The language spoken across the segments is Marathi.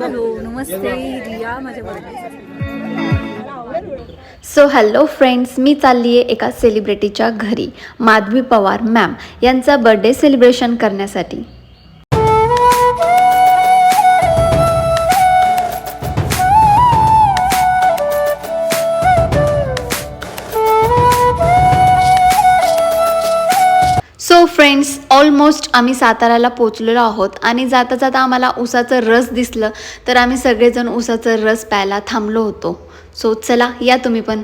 हॅलो नमस्ते रिया माझ्या सो हॅलो फ्रेंड्स मी चालली आहे एका सेलिब्रिटीच्या घरी माधवी पवार मॅम यांचा बर्थडे सेलिब्रेशन करण्यासाठी. सो फ्रेंड्स ऑलमोस्ट आम्ही साताऱ्याला पोचलेलो आहोत. आणि जाता जाता आम्हाला उसाचं रस दिसलं तर आम्ही सगळेजण उसाचं रस प्यायला थांबलो होतो. सो चला या तुम्ही पण.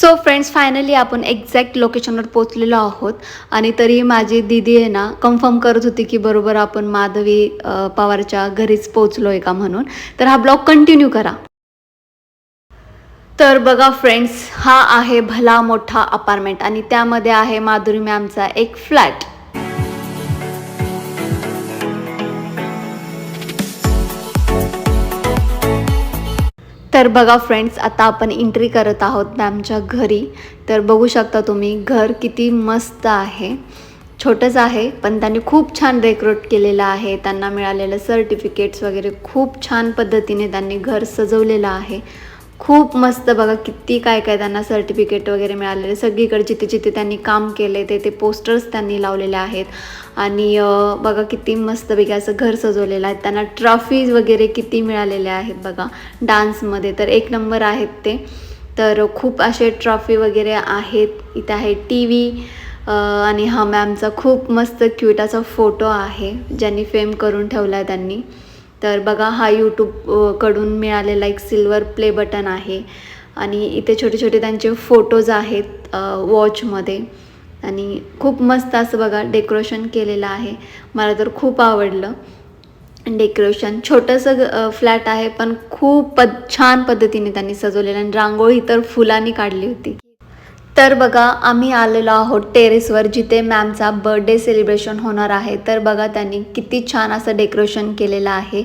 सो फ्रेंड्स फायनली आपण एक्झॅक्ट लोकेशनवर पोचलेलो आहोत. आणि तरी माझी दिदी आहे ना कन्फर्म करत होती की बरोबर आपण माधवी पवारच्या घरीच पोचलो आहे का म्हणून. तर हा ब्लॉग कंटिन्यू करा. तर बघा फ्रेंड्स हा आहे भला मोठा अपार्टमेंट आणि त्यामध्ये आहे माधुरी मॅमचा एक फ्लॅट तर बघा फ्रेंड्स आता आपण एंट्री करत आहोत मॅमच्या घरी. तर बघू शकता तुम्ही घर किती मस्त आहे. छोटंच आहे पण त्यांनी खूप छान डेकोरेट केलेलं आहे. त्यांना मिळालेलं सर्टिफिकेट्स वगैरे खूप छान पद्धतीने त्यांनी घर सजवलेलं आहे. खूप मस्त बघा किती काय काय त्यांना सर्टिफिकेट वगैरे मिळालेले. सगळीकडे जिथे जिथे त्यांनी काम केले ते ते पोस्टर्स त्यांनी लावलेले आहेत. आणि बघा किती मस्तपैकी असं घर सजवलेलं आहे. त्यांना ट्रॉफीज वगैरे किती मिळालेल्या आहेत बघा डान्समध्ये तर एक नंबर आहेत ते. तर खूप असे ट्रॉफी वगैरे आहेत. इथे आहे टी व्ही आणि हा मॅमचा खूप मस्त क्यूट असा फोटो आहे ज्यांनी फेम करून ठेवला आहे त्यांनी. तर बघा हा यूट्यूबकडून मिळालेला एक सिल्वर प्ले बटन आहे. आणि इथे छोटे छोटे त्यांचे फोटोज आहेत वॉचमध्ये आणि खूप मस्त असं बघा डेकोरेशन केलेलं आहे. मला तर खूप आवडलं. डेकोरेशन छोटंसं फ्लॅट आहे पण खूप पद छान पद्धतीने त्यांनी सजवलेलं आणि रांगोळी तर फुलांनी काढली होती. तर बघा आम्ही आलेलो आहोत टेरेसवर जिथे मॅमचा बर्थडे सेलिब्रेशन होणार आहे. तर बघा त्यांनी किती छान असं डेकोरेशन केलेलं आहे.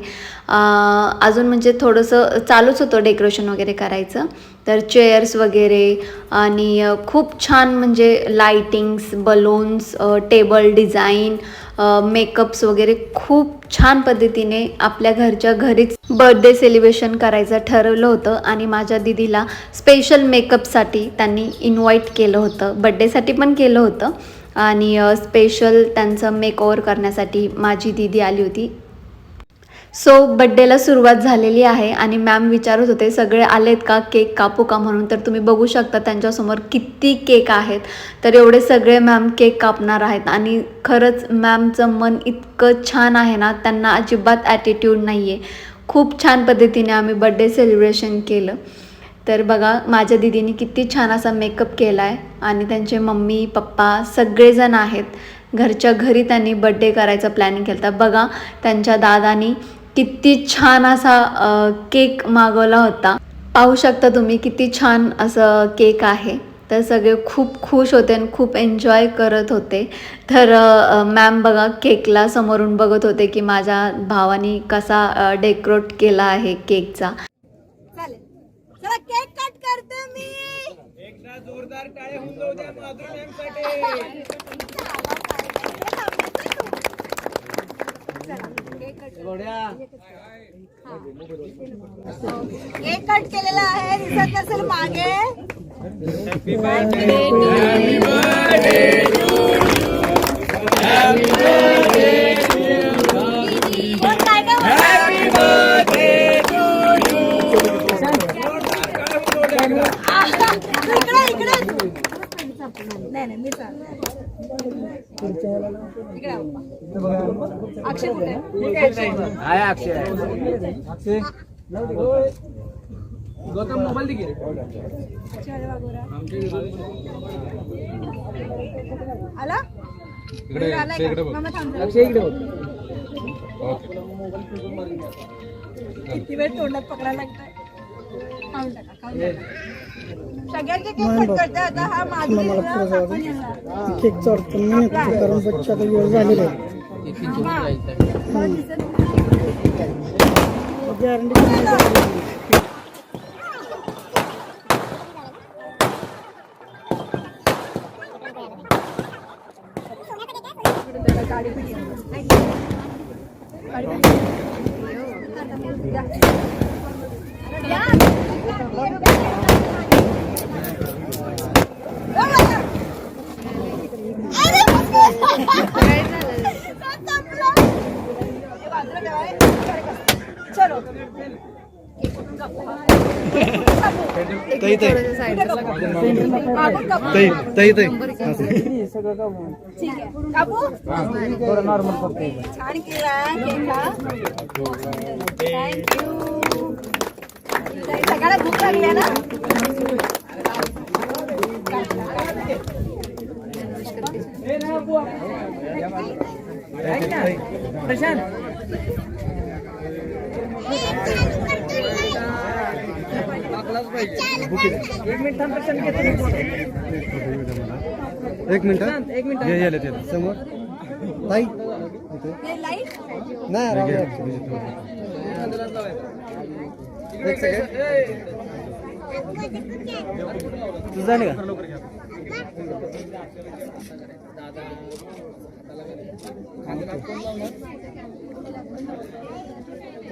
अजून म्हणजे थोडंसं चालूच होतं डेकोरेशन वगैरे करायचं. तर चेअर्स वगैरे आणि खूप छान म्हणजे lightings balloons table design makeups वगैरे खूप छान पद्धतीने आपल्या घरच्या घरीच बर्थडे सेलिब्रेशन करायचं ठरवलं होतं आणि माझ्या दिदीला स्पेशल मेकअपसाठी त्यांनी इन्व्हाइट केलं होतं. बड्डेसाठी पण केलं होतं. आणि स्पेशल त्यांचं मेकओवर करण्यासाठी माझी दिदी आली होती. सो बड्डेला सुरुवात झालेली आहे आणि मॅम विचारत होते सगळे आलेत का? केक कापू का? म्हणून. तर तुम्ही बघू शकता त्यांच्यासमोर किती केक आहेत. तर एवढे सगळे मॅम केक कापणार आहेत आणि खरंच मॅमचं मन इतकं छान आहे ना त्यांना अजिबात ॲटिट्यूड नाही आहे खूप छान पद्धतीने आम्ही बड्डे सेलिब्रेशन केलं. तर बघा माझ्या दिदीने किती छान असा मेकअप केला आहे आणि त्यांचे मम्मी पप्पा सगळेजण आहेत. घरच्या घरी त्यांनी बड्डे करायचा प्लॅनिंग केलं. तर बघा त्यांच्या दादानी किती छान असा केक मागवला होता. पाहू शकता तुम्ही किती छान असं केक आहे. तर सगळे खूप खुश होते आणि खूप एन्जॉय करत होते. तर मॅम बघा केकला समोरून बघत होते की माझ्या भावानी कसा डेकोरेट केला आहे केकचा. केक कट करते मी. एकदा जोरदार टाळ्या होऊन जाऊ द्या माधुरी मॅमसाठी गोड्या केक कट केलेला आहे दिसत नसेल मागे. हॅपी बर्थडे नाही नाही मी चालते. अक्षय कुठे आहे? हाय अक्षय. अक्षय. गौतम मोबाईल दिखे अक्षय आले? इकडे. अक्षय इकडे किती वेळ तोंडात पकडायला लागतंय? केकचा अर्थ नाही कारण बच्चा आता वेळ झालेला आहे. गॅरंटी ताई ताई. छान सगळ्याला भूक लागली एक मिनिट एक मिनिट ये ये समोर. ताई. हे नाही राहू दे. एक सेकंड तुझं झालं का?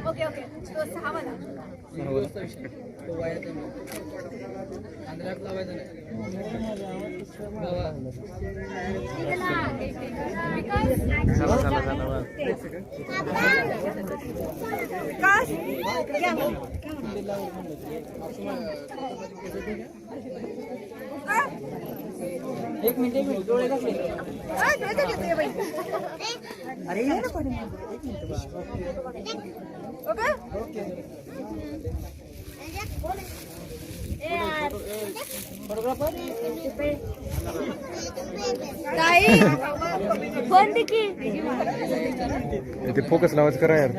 Okay okay. तो सहा वाला विकास घ्या. एक मिनिट एक मिनिट. डोळे कसले डोळे बाई. अरे ये ना पाणी. ओके? ताई बंद की. ते फोकस लावायचं करा यार.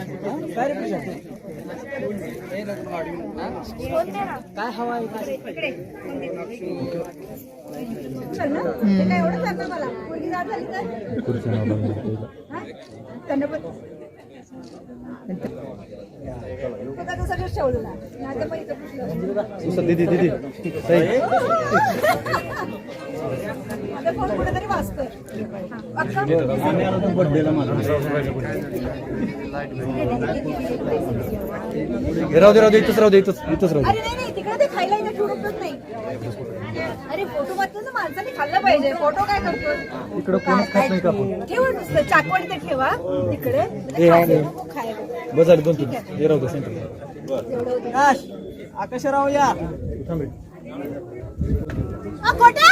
काय हवा. दीदी दीदी. कुठेतरी हा. राहू दे राहू दे इथंच राहू दे इथंच इथंच राहू अरे नाही नाही तिकडे ते खायला इथे ठेवतच नाही. अरे फोटो मात्र माणसाने खाल्लं पाहिजे. फोटो काय करतो इकडं कोणच खात नाही का आपण? ठेवा नुसतं चाकवण इथे ठेवा. तिकडे. हा, खायला बस झाली दोन तीन हे राहू दे सेंटर. आकाशराव या. ആ കൊട്ടാ